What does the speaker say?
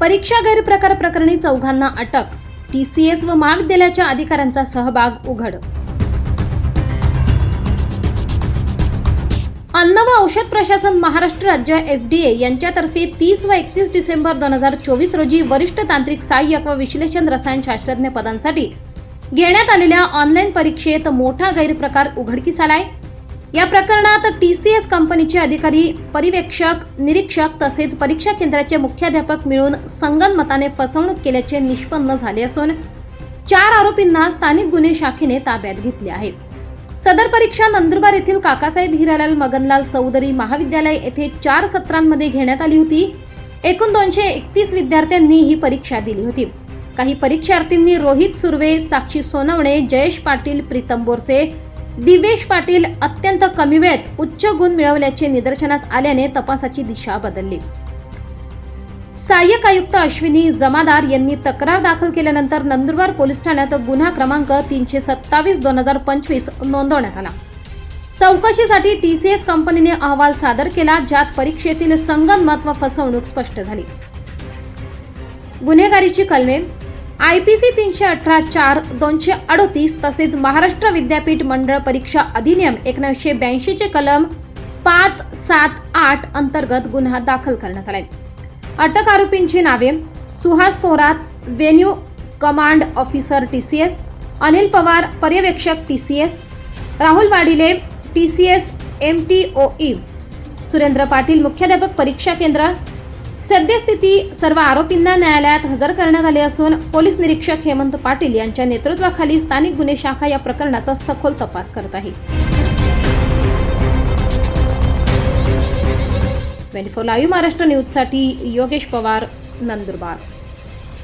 परीक्षा गैरप्रकार प्रकरणी चौघांना अटक. टी सी एस व महाविद्यालयाच्या अधिकाऱ्यांचा सहभाग उघड. अन्न व औषध प्रशासन महाराष्ट्र राज्य एफ डी ए यांच्यातर्फे तीस व एकतीस डिसेंबर दोन हजार चोवीस रोजी वरिष्ठ तांत्रिक सहाय्यक व विश्लेषण रसायनशास्त्रज्ञ पदांसाठी घेण्यात आलेल्या ऑनलाईन परीक्षेत मोठा गैरप्रकार उघडकीस आलाय. या प्रकरणात टी सी एस कंपनीचे अधिकारी परिवेक्षक निरीक्षक तसेच परीक्षा केंद्राचे मुख्याध्यापक मिळून संगनमताने फसवणूक केल्याचे निष्पन्न झाले असून चार आरोपींना स्थानिक गुन्हे शाखेने ताब्यात घेतले आहे. सदर परीक्षा नंदुरबार येथील काकासाहेब हिरालाल मगनलाल चौधरी महाविद्यालय येथे चार सत्रांमध्ये घेण्यात आली होती. एकूण दोनशे एकतीस विद्यार्थ्यांनी ही परीक्षा दिली होती. काही परीक्षार्थींनी रोहित सुर्वे साक्षी सोनवणे जयेश पाटील प्रीतम बोरसे दिवेश पाटील अत्यंत कमी वेळेत उच्च गुण मिळवल्याचे निदर्शनास आल्याने तपासाची दिशा बदलली. सहाय्यक आयुक्त अश्विनी जमादार यांनी तक्रार दाखल केल्यानंतर नंदुरबार पोलीस ठाण्यात गुन्हा क्रमांक तीनशे सत्तावीस दोन हजार पंचवीस नोंदवण्यात आला. चौकशीसाठी टी सी एस कंपनीने अहवाल सादर केला ज्यात परीक्षेतील संगनमत व फसवणूक स्पष्ट झाली. गुन्हेगारीची कलमे आय पी सी तीनशे अठरा चार दोनशे अडतीस तसेच महाराष्ट्र विद्यापीठ मंडळ परीक्षा अधिनियम एकोणीसशे ब्याऐंशीचे कलम पाच सात आठ अंतर्गत गुन्हा दाखल करण्यात आलाय. अटक आरोपींची नावे Suhas Thorat venue command officer T C S Anil Pawar पर्यवेक्षक T C S Rahul Wadile T C S M T O E Surendra Patil मुख्याध्यापक परीक्षा केंद्र सद्यस्थिती सर्व आरोपींना न्यायालयात हजर करण्यात आले असून पोलीस निरीक्षक हेमंत पाटील यांच्या नेतृत्वाखाली स्थानिक गुन्हे शाखा या प्रकरणाचा सखोल तपास करत आहे. ट्वेंटी फोर लाईव्ह महाराष्ट्र न्यूजसाठी योगेश पवार नंदुरबार.